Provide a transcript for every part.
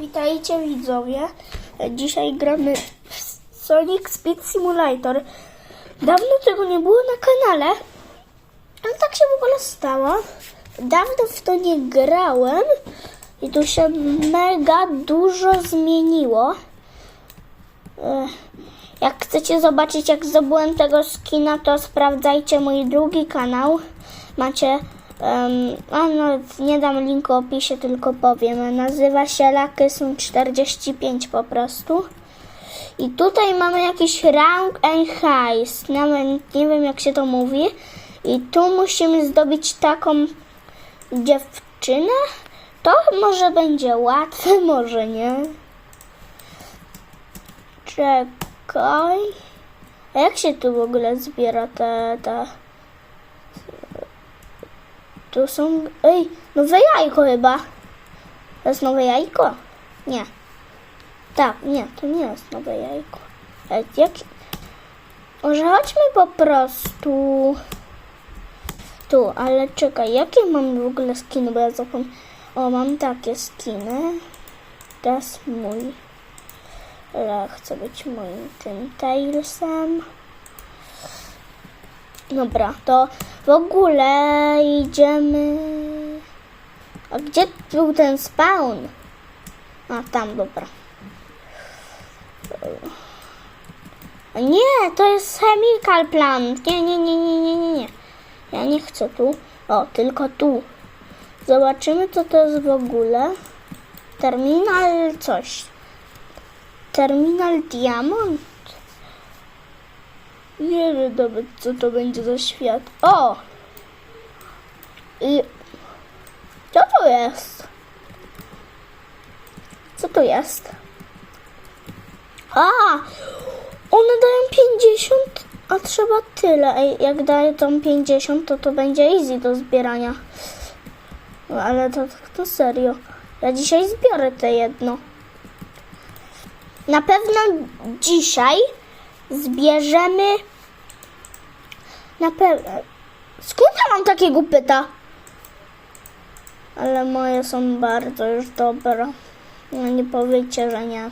Witajcie widzowie. Dzisiaj gramy w Sonic Speed Simulator. Dawno tego nie było na kanale, ale tak się w ogóle stało. Dawno w to nie grałem i tu się mega dużo zmieniło. Jak chcecie zobaczyć, jak zdobyłem tego skina, to sprawdzajcie mój drugi kanał. Macie, um, nawet nie dam linku opisie, tylko powiem. Nazywa się Lakysum 45 po prostu. I tutaj mamy jakiś rank and heist. Nawet nie wiem, jak się to mówi. I tu musimy zdobyć taką dziewczynę. To może będzie łatwe, może nie. Czekaj. A jak się tu w ogóle zbiera te, te... Tu są... Ej, nowe jajko chyba. To jest nowe jajko? Nie. Tak, nie, to nie jest nowe jajko. Ej, jak... Może chodźmy po prostu... Tu, ale czekaj, jakie mam w ogóle skiny, bo ja zapomniałem. O, mam takie skiny. Teraz mój. Ale chcę być moim tym Tailsem. Dobra, to w ogóle idziemy. A gdzie był ten spawn? A tam, dobra. Nie, to jest chemical plant. Nie, nie, nie, nie, nie, nie, nie. Ja nie chcę tu. O, tylko tu. Zobaczymy, co to jest w ogóle. Terminal coś. Terminal Diamond? Nie wiem nawet, co to będzie za świat. O! I... Co to jest? Co to jest? A! One dają 50, a trzeba tyle. Ej, jak dają tą 50, to to będzie easy do zbierania. No, ale to, to serio. Ja dzisiaj zbiorę te jedno. Na pewno dzisiaj zbierzemy. Na pewno. Skąd ja mam takiego pyta? Ale moje są bardzo już dobre. No nie powiecie, że nie.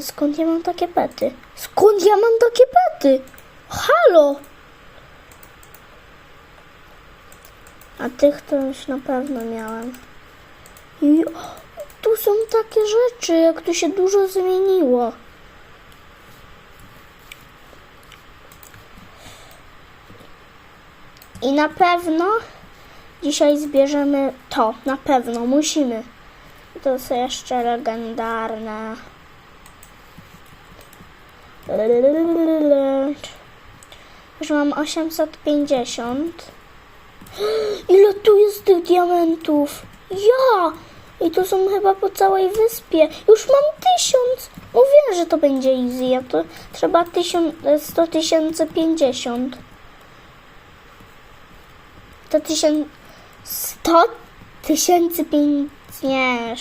Skąd ja mam takie pety? Skąd ja mam takie pety? Halo! A tych to już na pewno miałem. I tu są takie rzeczy, jak tu się dużo zmieniło. I na pewno dzisiaj zbierzemy to. Na pewno musimy. To są jeszcze legendarne. Już mam 850. Ile tu jest tych diamentów? Ja! I to są chyba po całej wyspie. Już mam tysiąc. Mówiłem, że to będzie easy. A to trzeba tysiąc, e, 100 tysięcy pięćdziesiąt. 100 tysięcy... 100 tysięcy. Nie,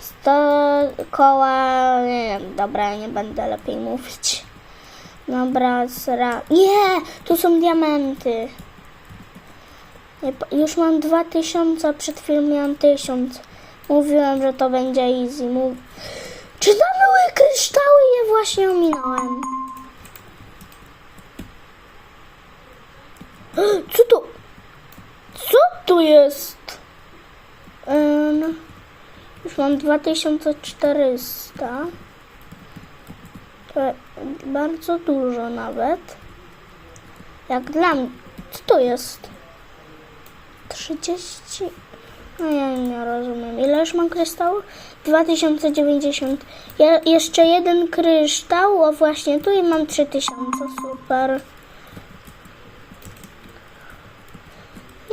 100 koła... Nie wiem, dobra, nie będę lepiej mówić. Dobra, sra... Nie! Tu są diamenty. Już mam 2000, a przed chwilą miałam 1000. Mówiłem, że to będzie easy. Mów... Czy tam były kryształy? Je właśnie ominąłem. Co to? Co tu jest? Ym, już mam 2400. To bardzo dużo nawet. Jak dla mnie. Co to jest? 30. No ja nie rozumiem. Ile już mam kryształów? 2090. Ja, jeszcze jeden kryształ, o właśnie tu i mam 3000. Super.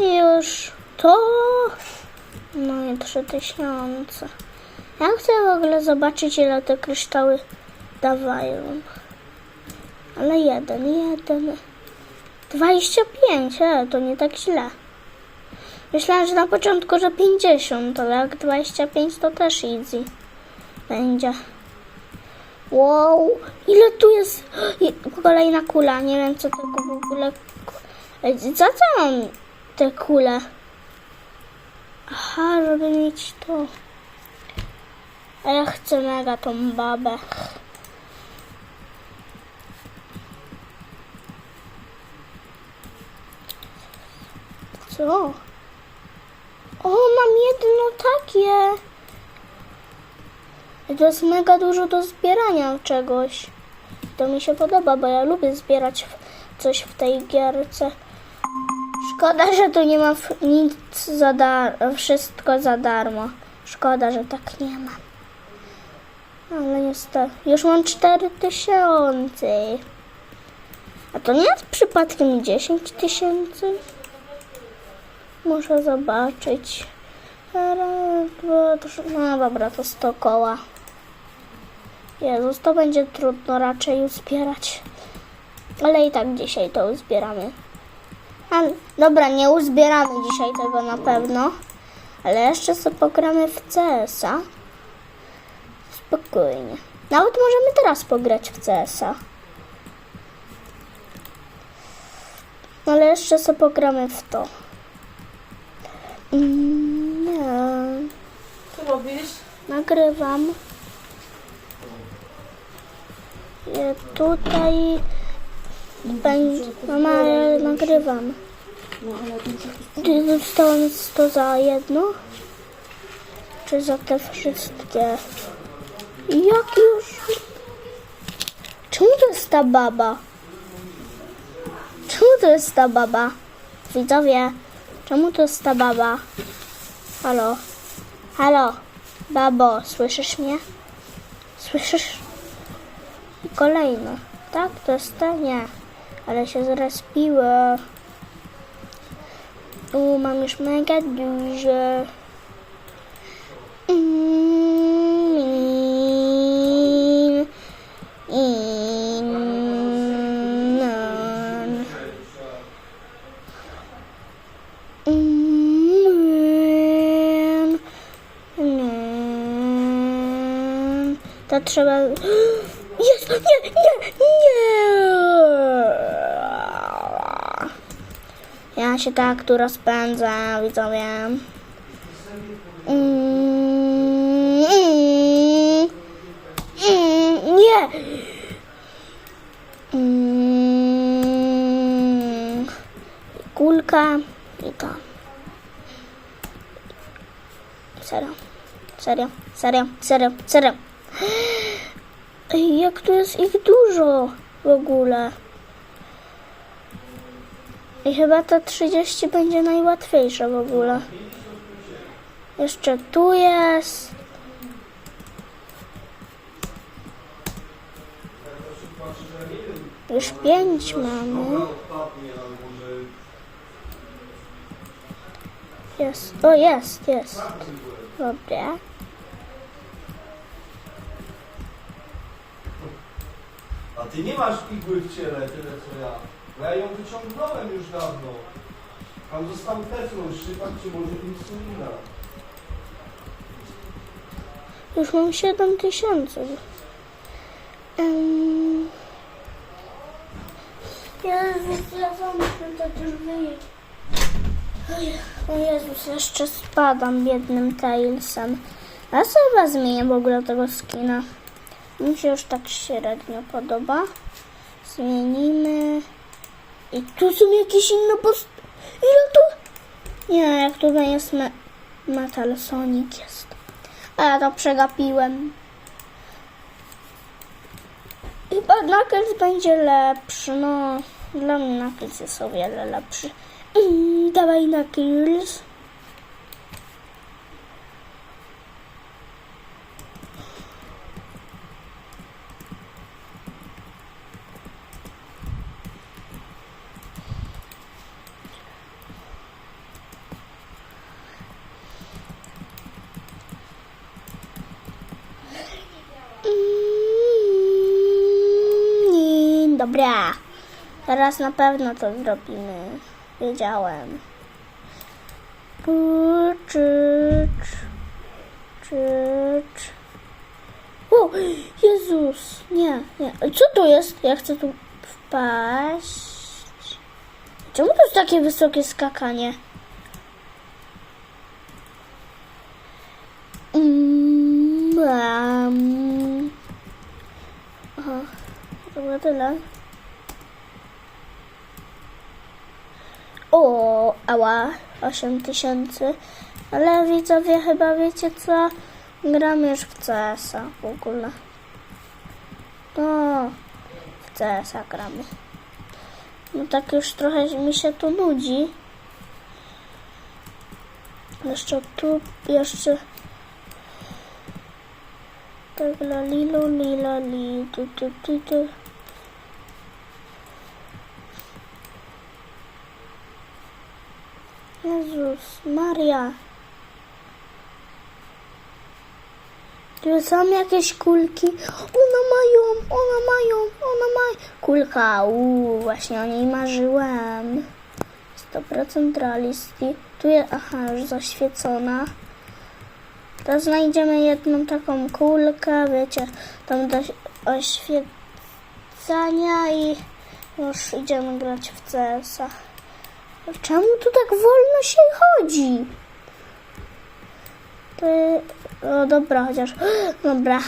Już to. No i 3000. Ja chcę w ogóle zobaczyć, ile te kryształy dawają. Ale jeden, jeden. 25, e, to nie tak źle. Myślałam, że na początku, że 50, ale jak 25 to też easy będzie. Wow, ile tu jest kolejna kula, nie wiem co tego w ogóle... Za co mam te kule? Aha, żeby mieć to. A ja chcę mega tą babę. Co? O, mam jedno takie. To jest mega dużo do zbierania czegoś. To mi się podoba, bo ja lubię zbierać coś w tej gierce. Szkoda, że tu nie ma nic za darmo, wszystko za darmo. Szkoda, że tak nie ma. Ale niestety, już mam 4000. A to nie jest przypadkiem 10 tysięcy? Muszę zobaczyć. No dobra, to 100 koła. Jezus, to będzie trudno raczej uzbierać. Ale i tak dzisiaj to uzbieramy. A, dobra, nie uzbieramy dzisiaj tego na pewno. Ale jeszcze sobie pogramy w CS-a. Spokojnie. Nawet możemy teraz pograć w CS-a. Ale jeszcze sobie pogramy w to. Mm, nie. Co robisz? Nagrywam. Tutaj Mama, nagrywam. No ale dostałem to za jedno? Czy za te wszystkie? Jak już? Czemu to jest ta baba? Czemu to jest ta baba? Widzowie, czemu to jest ta baba? Halo? Halo? Babo, słyszysz mnie? Słyszysz? I kolejne. Tak, to jest ta? Nie. Ale się zrespiło. U, mam już mega. Mm, innan. Mm, mm. To trzeba. Jest! Nie, nie, nie! Ja się tak tu rozpędzę, widzowie. Mm, mm, mm, nie! Kulka i to. Serio, serio, serio, serio, serio. Jak tu jest ich dużo w ogóle. I chyba to 30 będzie najłatwiejsze w ogóle. Jeszcze tu jest. Już pięć mamy. Jest. O, jest, jest. Dobra. A ty nie masz igły w ciele, tyle co ja. Ja ją wyciągnąłem już dawno. Tam został teflon, szczypak czy może insulina. Już mam 7 tysięcy. Um. Ja zamknę te drzwi. Oj, O Jezus, jeszcze spadam biednym Tailsem. Ja sobie chyba zmienię w ogóle tego skina. Mi się już tak średnio podoba. Zmienimy. I tu są jakieś inne post... Ile tu? Nie, jak tutaj jest me... Metal Sonic jest. A ja to przegapiłem. Chyba Knuckles będzie lepszy, no. Dla mnie Knuckles jest o wiele lepszy. I dawaj Knuckles. Dobra. Teraz na pewno to zrobimy. Wiedziałem. Czycz. Czycz. O, Jezus. Nie, nie. Co tu jest? Ja chcę tu wpaść. Czemu to jest takie wysokie skakanie? Mm, um. Aha, to było tyle. O, ała, 8 tysięcy. Ale widzowie, chyba wiecie co? Gram już w CS-a w ogóle. No, w CS-a gramy. No tak już trochę mi się tu nudzi. Jeszcze tu, jeszcze... Tak, la lilu, lila, li, tu, tu, tu, tu. Jezus Maria. Tu są jakieś kulki. One mają, one mają, one mają. Kulka, uuu, właśnie o niej marzyłem. 100% realisti. Tu jest, aha, już zaświecona. To znajdziemy jedną taką kulkę, wiecie, tam do oświecania i już idziemy grać w CS-a. Czemu tu tak wolno się chodzi? Ty... O dobra, chociaż... Dobra,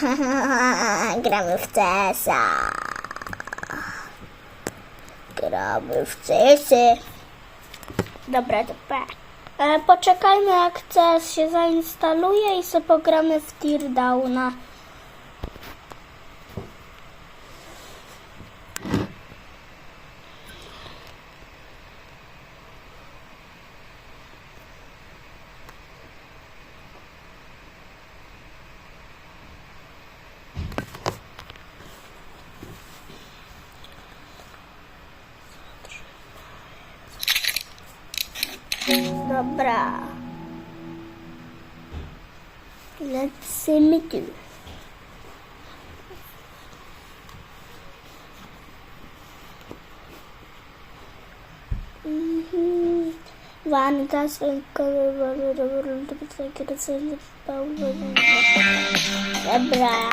gramy w CS-a. Gramy w CS-y. Dobra, dobra. E, poczekajmy jak CS się zainstaluje i sobie pogramy w Teardowna. Dobra. Lecimy tu. Mhm. Wanka z Dobra.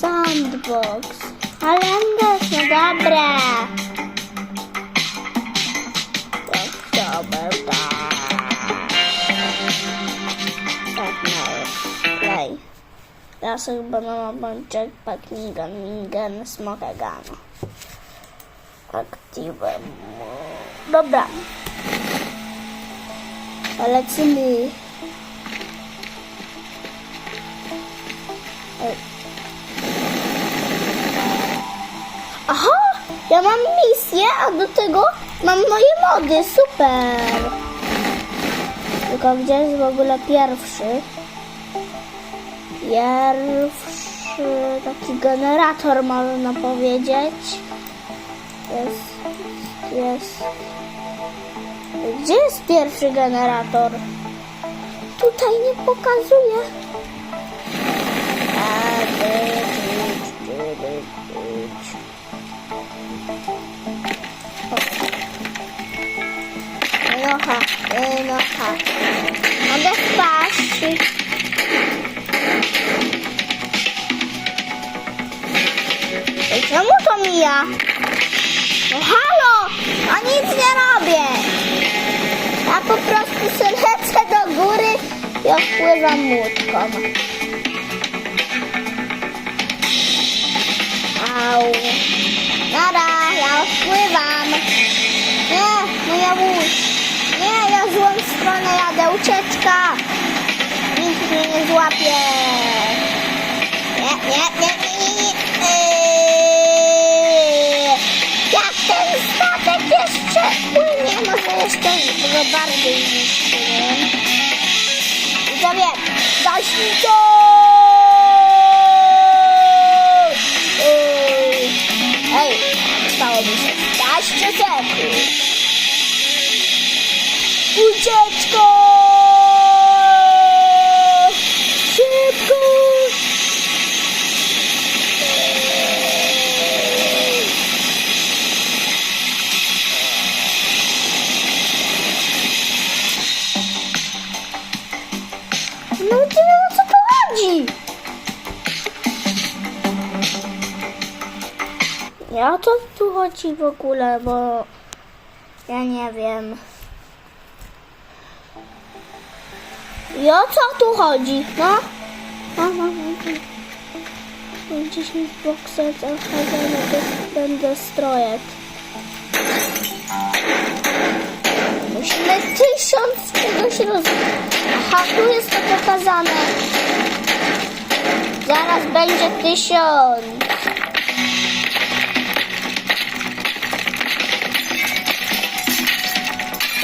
Sandbox. Kalendarz, no Lasek, banana, bączek, pat, migan, migan, smokagano. Aktywem. Dobra. Lecimy. Aha! Ja mam misję, a do tego mam moje mody. Super! Tylko gdzie jest w ogóle pierwszy? Pierwszy taki generator można powiedzieć. Jest, jest. Gdzie jest pierwszy generator? Tutaj nie pokazuje. A, być, być, być. Nocha, nocha. Mogę wpaść. Ej, czemu to mija? No halo! A nic nie robię! Ja po prostu się lecę do góry i odpływam łódką. Au. Nara, ja odpływam. Nie, moja łódź. Nie, ja złą stronę jadę, ucieczka. Nikt mnie nie złapie. Nie, nie, nie, jeszcze go bardziej zniszczyłem. I to wiem, gaśnicą! Eee. Ej, stało mi się 15 sekund. Chodzi w ogóle, bo ja nie wiem. I o co tu chodzi? No? No, no, no, no. 10 boxów, to będę strojek. Musimy tysiąc czegoś roz... Aha, tu jest to pokazane. Zaraz będzie tysiąc.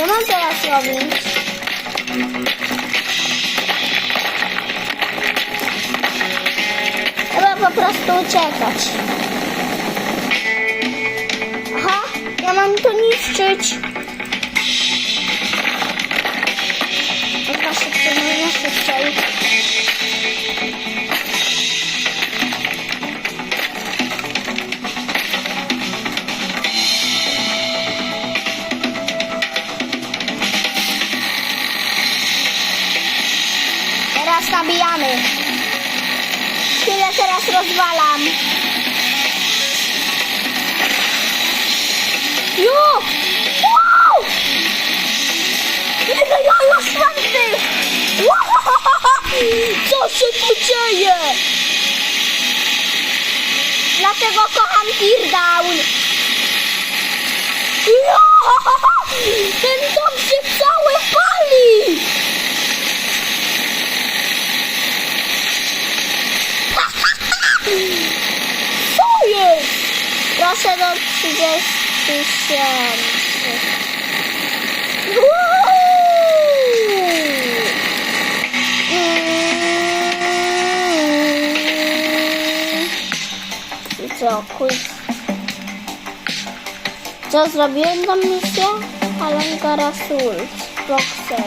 Co mam teraz robić? Chyba po prostu uciekać. Aha, ja mam to niszczyć. Szybciej, no nie szybciej. Co się tu dzieje? Dlatego kocham Teardown. Ten dom się cały pali! Co jest? Proszę do 30 tysięcy. Uuu! Mm. I co, quiz? Co zrobiłem tą misję? Alanka Rasul, Boxer,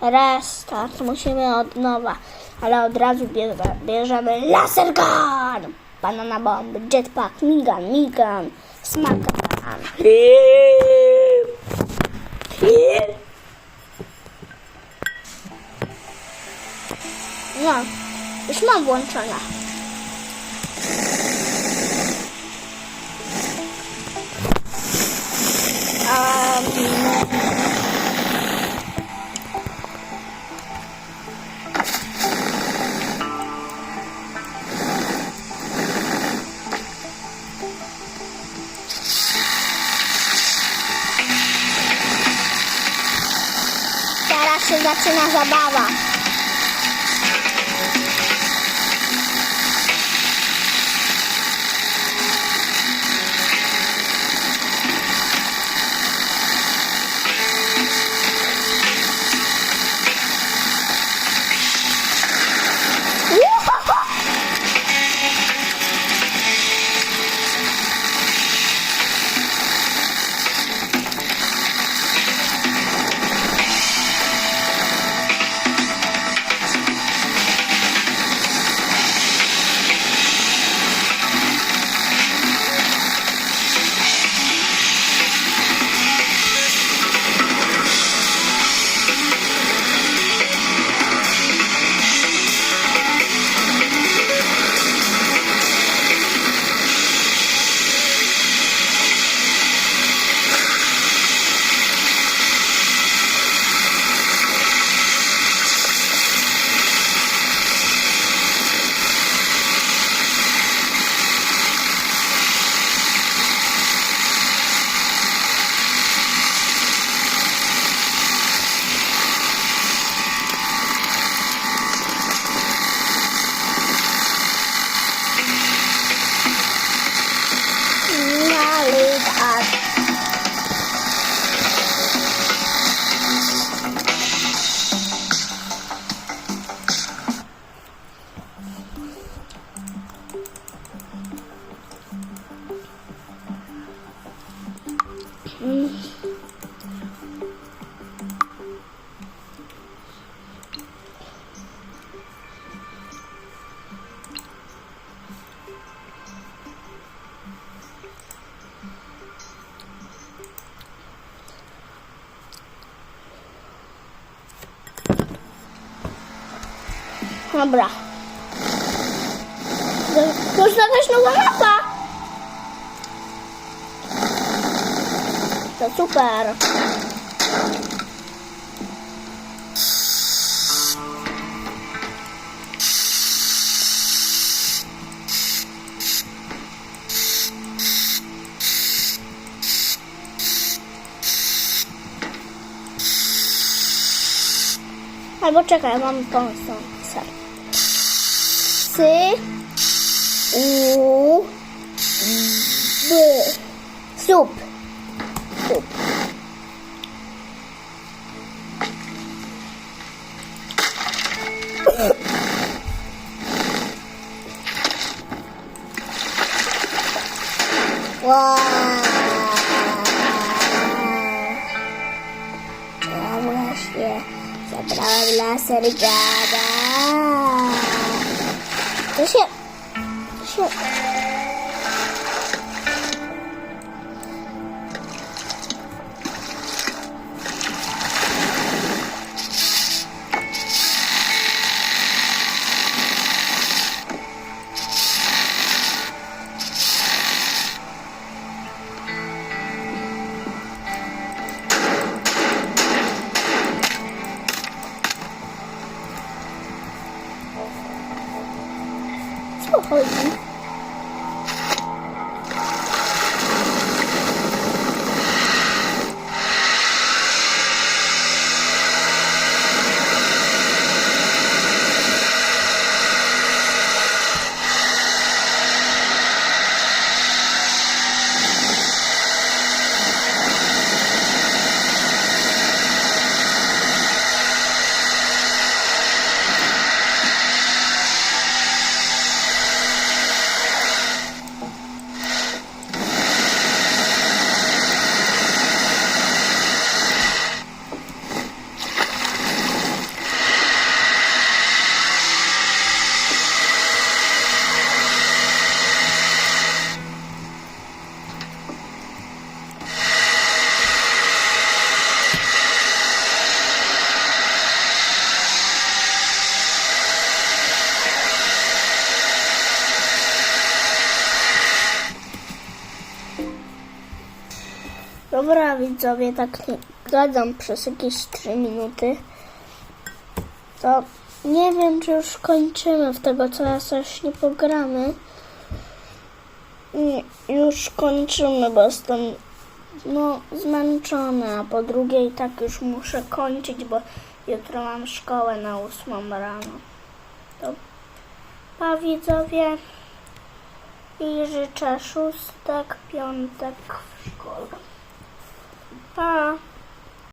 Restart, musimy od nowa, ale od razu bierze, bierzemy Laser Gun, Banana Bomb, Jetpack, Migan, Migan, Smakan. No, już mam włączone. Bye-bye. Dobra. To już jakaś nowa mapa. Nossa, super. Albo czekaj, mam pomysł. C U B Sup zabrałem laser gada. To się... Dobra widzowie, tak nie gadam przez jakieś 3 minuty. To nie wiem, czy już kończymy w tego, co ja coś nie pogramy. Nie, już kończymy, bo jestem no, zmęczona, a po drugie i tak już muszę kończyć, bo jutro mam szkołę na 8 rano. To pa widzowie i życzę szóstek, piątek w szkole. Pa!